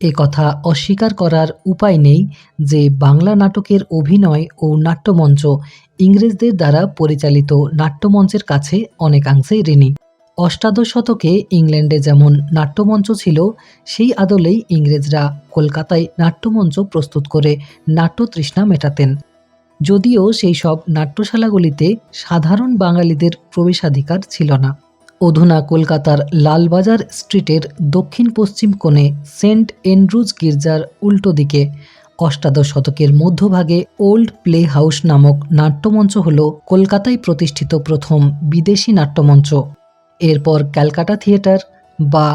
এ কথা অস্বীকার করার উপায় নেই যে বাংলা নাটকের অভিনয় ও নাট্যমঞ্চ ইংরেজদের দ্বারা পরিচালিত নাট্যমঞ্চের কাছে অনেকাংশেই ঋণী। অষ্টাদশ শতকে ইংল্যান্ডে যেমন নাট্যমঞ্চ ছিল, সেই আদলেই ইংরেজরা কলকাতায় নাট্যমঞ্চ প্রস্তুত করে নাট্যতৃষ্ণা মেটাতেন। যদিও সেই সব নাট্যশালাগুলিতে সাধারণ বাঙালিদের প্রবেশাধিকার ছিল না। অধুনা কলকাতার লালবাজার স্ট্রিটের দক্ষিণ পশ্চিম কোণে সেন্ট এন্ড্রুজ গির্জার উল্টো দিকে অষ্টাদশ শতকের মধ্যভাগে ওল্ড প্লে হাউস নামক নাট্যমঞ্চ হল কলকাতায় প্রতিষ্ঠিত প্রথম বিদেশি নাট্যমঞ্চ। এরপর ক্যালকাটা থিয়েটার বা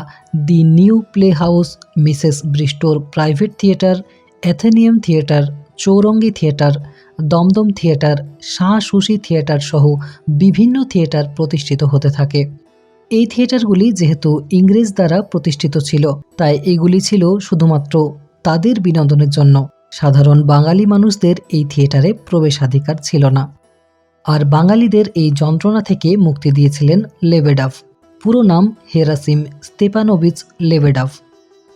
the new play house Mrs ব্রিস্টোর private theatre, Athenaeum theatre, Chowringhee theatre, Dumdum theatre, Shah sushi theatre সহ বিভিন্ন থিয়েটার প্রতিষ্ঠিত হতে থাকে। এই থিয়েটারগুলি যেহেতু ইংরেজ দ্বারা প্রতিষ্ঠিত ছিল, তাই এগুলি ছিল শুধুমাত্র তাদের বিনোদনের জন্য। সাধারণ বাঙালি মানুষদের এই থিয়েটারে প্রবেশাধিকার ছিল না। আর বাঙালিদের এই যন্ত্রণা থেকে মুক্তি দিয়েছিলেন লেবেডাভ পুরো নাম হেরাসিম স্তেপানোভিচ লেবেডাভ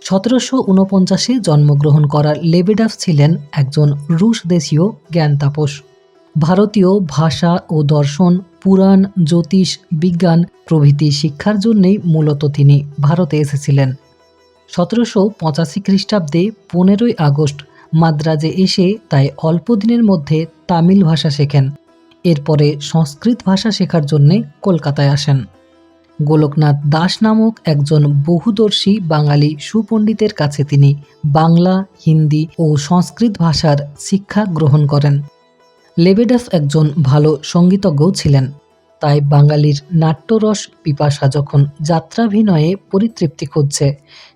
সতেরোশো উনপঞ্চাশে জন্মগ্রহণ করা লেবেডাভ ছিলেন একজন রুশ দেশীয় জ্ঞান তাপস ভারতীয় ভাষা ও দর্শন পুরাণ, জ্যোতিষ, বিজ্ঞান প্রভৃতি শিক্ষার জন্যেই মূলত তিনি ভারতে এসেছিলেন। সতেরোশো পঁচাশি খ্রিস্টাব্দে পনেরোই আগস্ট মাদ্রাজে এসে তাই অল্প দিনের মধ্যে তামিল ভাষা শেখেন। এরপরে সংস্কৃত ভাষা শেখার জন্যে কলকাতায় আসেন। গোলকনাথ দাস নামক একজন বহুদর্শী বাঙালি সুপণ্ডিতের কাছে তিনি বাংলা, হিন্দি ও সংস্কৃত ভাষার শিক্ষা গ্রহণ করেন। লেবেডাফ একজন ভালো সঙ্গীতজ্ঞও ছিলেন। তাই বাঙালির নাট্যরস পিপাসা যখন যাত্রাভিনয়ে পরিতৃপ্তি খুঁজছে,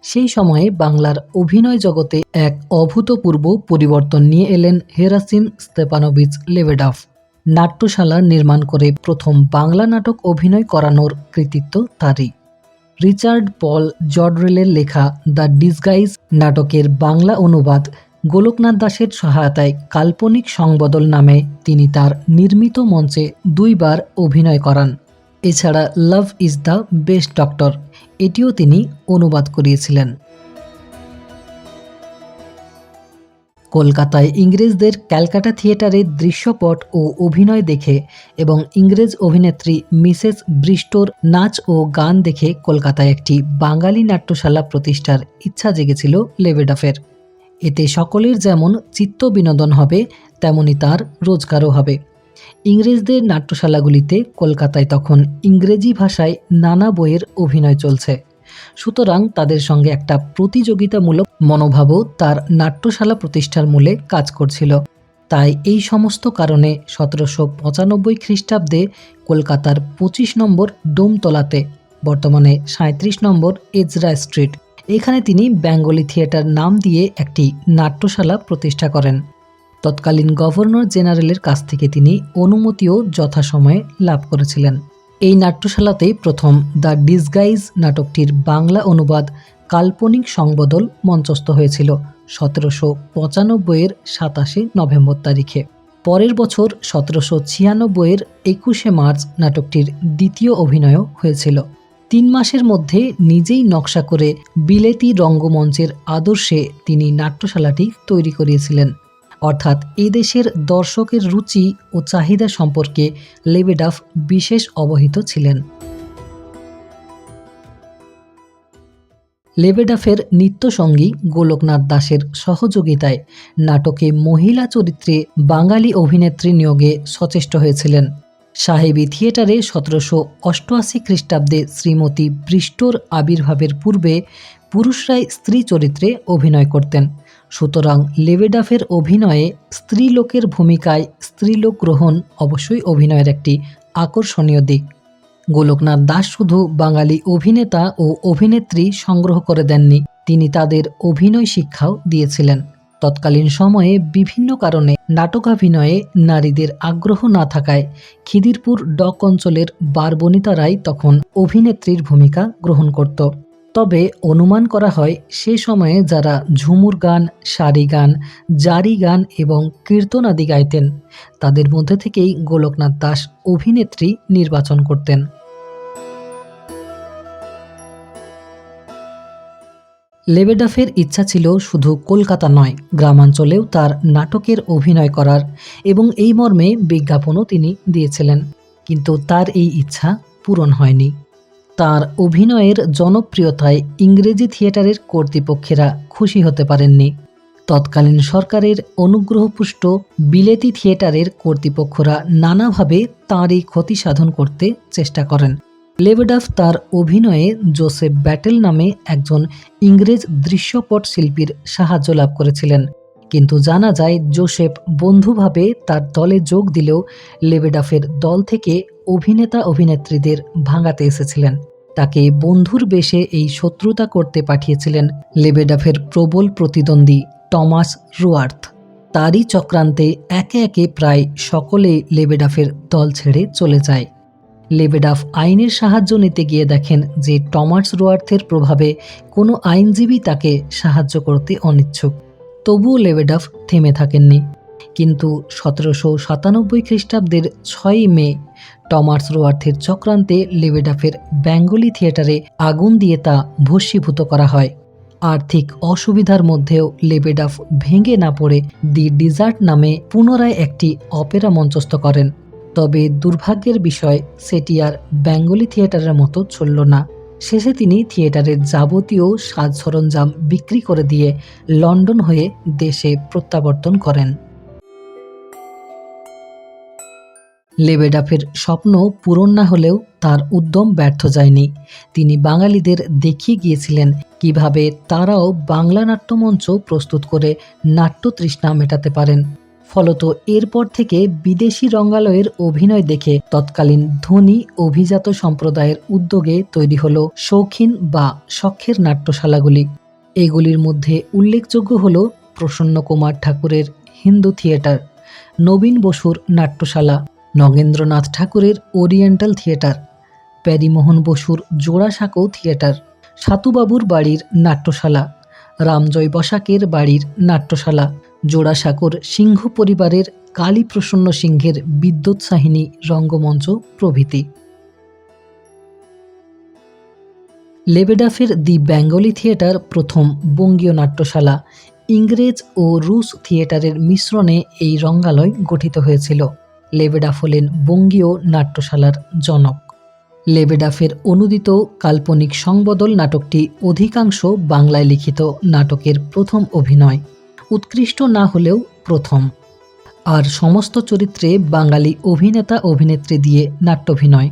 সেই সময়ে বাংলার অভিনয় জগতে এক অভূতপূর্ব পরিবর্তন নিয়ে এলেন হেরাসিম স্তেপানোভিচ লেবেডাফ। নাট্যশালা নির্মাণ করে প্রথম বাংলা নাটক অভিনয় করানোর কৃতিত্ব তারই। রিচার্ড পল জর্ডরেলের লেখা দ্য ডিসগাইজ নাটকের বাংলা অনুবাদ গোলকনাথ দাসের সহায়তায় কাল্পনিক সংবদল নামে তিনি তার নির্মিত মঞ্চে দুইবার অভিনয় করান। এছাড়া love is the best doctor, এটিও তিনি অনুবাদ করিয়েছিলেন। কলকাতায় ইংরেজদের ক্যালকাটা থিয়েটারে দৃশ্যপট ও অভিনয় দেখে এবং ইংরেজ অভিনেত্রী মিসেস ব্রিস্টোর নাচ ও গান দেখে কলকাতায় একটি বাঙালি নাট্যশালা প্রতিষ্ঠার ইচ্ছা জেগেছিল লেবেডাফের এতে সকলের যেমন চিত্ত বিনোদন হবে, তেমনি তার রোজগারও হবে। ইংরেজদের নাট্যশালাগুলিতে কলকাতায় তখন ইংরেজি ভাষায় নানা বইয়ের অভিনয় চলছে। সুতরাং তাদের সঙ্গে একটা প্রতিযোগিতামূলক মনোভাবও তার নাট্যশালা প্রতিষ্ঠার মূলে কাজ করছিল। তাই এই সমস্ত কারণে সতেরোশো পঁচানব্বই খ্রিস্টাব্দে কলকাতার পঁচিশ নম্বর ডোমতলাতে, বর্তমানে সাঁত্রিশ নম্বর এজরা স্ট্রিট। এখানে তিনি বেঙ্গলি থিয়েটার নাম দিয়ে একটি নাট্যশালা প্রতিষ্ঠা করেন। তৎকালীন গভর্নর জেনারেলের কাছ থেকে তিনি অনুমতিও যথাসময়ে লাভ করেছিলেন। এই নাট্যশালাতেই প্রথম দ্য ডিসগাইজ নাটকটির বাংলা অনুবাদ কাল্পনিক সংবদল মঞ্চস্থ হয়েছিল সতেরোশো পঁচানব্বইয়ের সাতাশে নভেম্বর তারিখে। পরের বছর সতেরোশো ছিয়ানব্বইয়ের একুশে মার্চ নাটকটির দ্বিতীয় অভিনয়ও হয়েছিল। তিন মাসের মধ্যে নিজেই নকশা করে বিলেতি রঙ্গমঞ্চের আদর্শে তিনি নাট্যশালাটি তৈরি করিয়েছিলেন। অর্থাৎ এদেশের দর্শকের রুচি ও চাহিদা সম্পর্কে লেবেডাফ বিশেষ অবহিত ছিলেন। লেবেডাফের নিত্যসঙ্গী গোলকনাথ দাসের সহযোগিতায় নাটকে মহিলা চরিত্রে বাঙালি অভিনেত্রী নিয়োগে সচেষ্ট হয়েছিলেন। সাহেবী থিয়েটারে সতেরোশো অষ্টআশি খ্রিস্টাব্দে শ্রীমতী বৃষ্টর আবির্ভাবের পূর্বে পুরুষরাই স্ত্রী চরিত্রে অভিনয় করতেন। সুতরাং লেবেডাফের অভিনয়ে স্ত্রীলোকের ভূমিকায় স্ত্রীলোক গ্রহণ অবশ্যই অভিনয়ের একটি আকর্ষণীয় দিক। গোলকনাথ দাস শুধু বাঙালি অভিনেতা ও অভিনেত্রী সংগ্রহ করে দেননি, তিনি তাদের অভিনয় শিক্ষাও দিয়েছিলেন। তৎকালীন সময়ে বিভিন্ন কারণে নাটকাভিনয়ে নারীদের আগ্রহ না থাকায় খিদিরপুর ডক অঞ্চলের বারবনিতারাই তখন অভিনেত্রীর ভূমিকা গ্রহণ করত। তবে অনুমান করা হয় সে সময়ে যারা ঝুমুর গান, সারি গান, জারি গান এবং কীর্তন আদি গাইতেন, তাদের মধ্যে থেকেই গোলকনাথ দাস অভিনেত্রী নির্বাচন করতেন। লেবেডাফের ইচ্ছা ছিল শুধু কলকাতা নয়, গ্রামাঞ্চলেও তার নাটকের অভিনয় করার এবং এই মর্মে বিজ্ঞাপনও তিনি দিয়েছিলেন। কিন্তু তার এই ইচ্ছা পূরণ হয়নি। তার অভিনয়ের জনপ্রিয়তায় ইংরেজি থিয়েটারের কর্তৃপক্ষেরা খুশি হতে পারেননি। তৎকালীন সরকারের অনুগ্রহপুষ্ট বিলেতি থিয়েটারের কর্তৃপক্ষরা নানাভাবে তাঁর এই ক্ষতি সাধন করতে চেষ্টা করেন। লেবেডাফ তার অভিনয়ে জোসেফ ব্যাটেল নামে একজন ইংরেজ দৃশ্যপট শিল্পীর সাহায্য লাভ করেছিলেন। কিন্তু জানা যায়, জোসেফ বন্ধুভাবে তার দলে যোগ দিলেও লেবেডাফের দল থেকে অভিনেতা অভিনেত্রীদের ভাঙাতে এসেছিলেন। তাকে বন্ধুর বেশে এই শত্রুতা করতে পাঠিয়েছিলেন লেবেডাফের প্রবল প্রতিদ্বন্দ্বী টমাস রুয়ার্থ। তারই চক্রান্তে একে একে প্রায় সকলেই লেবেডাফের দল ছেড়ে চলে যায়। লেবেডাফ আইনের সাহায্য নিতে গিয়ে দেখেন যে টমাস রোয়ার্থের প্রভাবে কোনো আইনজীবী তাকে সাহায্য করতে অনিচ্ছুক। তবুও লেবেডাফ থেমে থাকেননি। কিন্তু সতেরোশো সাতানব্বই খ্রিস্টাব্দের ছয়ই মে টমাস রোয়ার্থের চক্রান্তে লেবেডাফের বেঙ্গলি থিয়েটারে আগুন দিয়ে তা ভস্মীভূত করা হয়। আর্থিক অসুবিধার মধ্যেও লেবেডাফ ভেঙে না পড়ে দি ডিজার্ট নামে পুনরায় একটি অপেরা মঞ্চস্থ করেন। তবে দুর্ভাগ্যের বিষয়, সেটি আর বেঙ্গলি থিয়েটারের মতো চলল না। শেষে তিনি থিয়েটারের যাবতীয় সাজ সরঞ্জাম বিক্রি করে দিয়ে লন্ডন হয়ে দেশে প্রত্যাবর্তন করেন। লেবেডাফের স্বপ্ন পূরণ না হলেও তার উদ্যম ব্যর্থ যায়নি। তিনি বাঙালিদের দেখিয়ে গিয়েছিলেন কীভাবে তারাও বাংলা নাট্যমঞ্চ প্রস্তুত করে নাট্যতৃষ্ণা মেটাতে পারেন। ফলত এরপর থেকে বিদেশি রঙ্গালয়ের অভিনয় দেখে তৎকালীন ধনী অভিজাত সম্প্রদায়ের উদ্যোগে তৈরি হল শৌখিন বা শখের নাট্যশালাগুলি। এগুলির মধ্যে উল্লেখযোগ্য হল প্রসন্ন কুমার ঠাকুরের হিন্দু থিয়েটার, নবীন বসুর নাট্যশালা, নগেন্দ্রনাথ ঠাকুরের ওরিয়েন্টাল থিয়েটার, প্যারিমোহন বসুর জোড়াসাঁকো থিয়েটার, সাতুবাবুর বাড়ির নাট্যশালা, রামজয় বসাকের বাড়ির নাট্যশালা জোড়াসাঁকোর সিংহ পরিবারের কালীপ্রসন্ন সিংহের বিদ্যুৎসাহিনী রঙ্গমঞ্চ প্রভৃতি। লেবেডাফের দি বেঙ্গলি থিয়েটার প্রথম বঙ্গীয় নাট্যশালা ইংরেজ ও রুশ থিয়েটারের মিশ্রণে এই রঙ্গালয় গঠিত হয়েছিল। লেবেডাফ হলেন বঙ্গীয় নাট্যশালার জনক। লেবেডাফের অনুদিত কাল্পনিক সংবদল নাটকটি অধিকাংশ বাংলায় লিখিত নাটকের প্রথম অভিনয়। উৎকৃষ্ট না হলেও প্রথম। আর সমস্ত চরিত্রে বাঙালি অভিনেতা অভিনেত্রী দিয়ে নাট্যাভিনয়।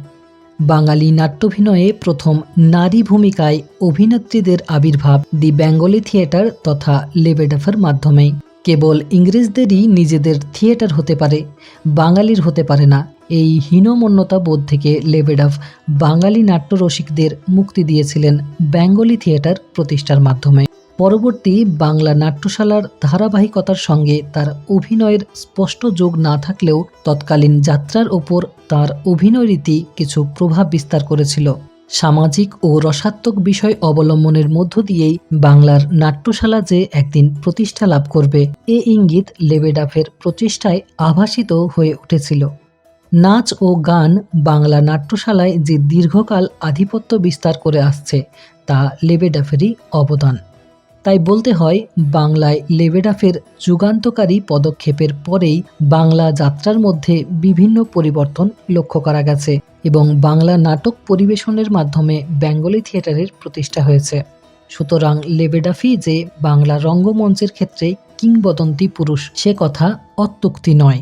বাঙালি নাট্যাভিনয়ে প্রথম নারী ভূমিকায় অভিনেত্রীদের আবির্ভাব দি বেঙ্গলি থিয়েটার তথা লেবেডাফের মাধ্যমেই কেবল ইংরেজদেরই নিজেদের থিয়েটার হতে পারে, বাঙালির হতে পারে না। এই হীনমন্যতা বোধ থেকে লেবেডাফ বাঙালি নাট্যরসিকদের মুক্তি দিয়েছিলেন বেঙ্গলি থিয়েটার প্রতিষ্ঠার মাধ্যমে। পরবর্তী বাংলা নাট্যশালার ধারাবাহিকতার সঙ্গে তার অভিনয়ের স্পষ্ট যোগ না থাকলেও তৎকালীন যাত্রার ওপর তার অভিনয় রীতি কিছু প্রভাব বিস্তার করেছিল। সামাজিক ও রসাত্মক বিষয় অবলম্বনের মধ্য দিয়েই বাংলার নাট্যশালা যে একদিন প্রতিষ্ঠা লাভ করবে, এ ইঙ্গিত লেবেডাফের প্রচেষ্টায় আভাসিত হয়ে উঠেছিল। নাচ ও গান বাংলা নাট্যশালায় যে দীর্ঘকাল আধিপত্য বিস্তার করে আসছে, তা লেবেডাফেরই অবদান। তাই বলতে হয়, বাংলায় লেবেডাফের যুগান্তকারী পদক্ষেপের পরেই বাংলা যাত্রার মধ্যে বিভিন্ন পরিবর্তন লক্ষ্য করা গেছে এবং বাংলা নাটক পরিবেশনের মাধ্যমে বেঙ্গলি থিয়েটারের প্রতিষ্ঠা হয়েছে। সুতরাং লেবেডাফি যে বাংলা রঙ্গমঞ্চের ক্ষেত্রে কিংবদন্তি পুরুষ, সে কথা অত্যুক্তি নয়।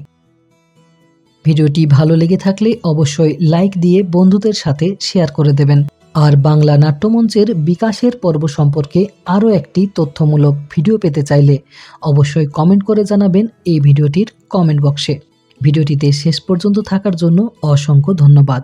ভিডিওটি ভালো লেগে থাকলে অবশ্যই লাইক দিয়ে বন্ধুদের সাথে শেয়ার করে দেবেন। আর বাংলা নাট্যমঞ্চের বিকাশের পর্ব সম্পর্কে আরও একটি তথ্যমূলক ভিডিও পেতে চাইলে অবশ্যই কমেন্ট করে জানাবেন এই ভিডিওটির কমেন্ট বক্সে। ভিডিওটিতে শেষ পর্যন্ত থাকার জন্য অসংখ্য ধন্যবাদ।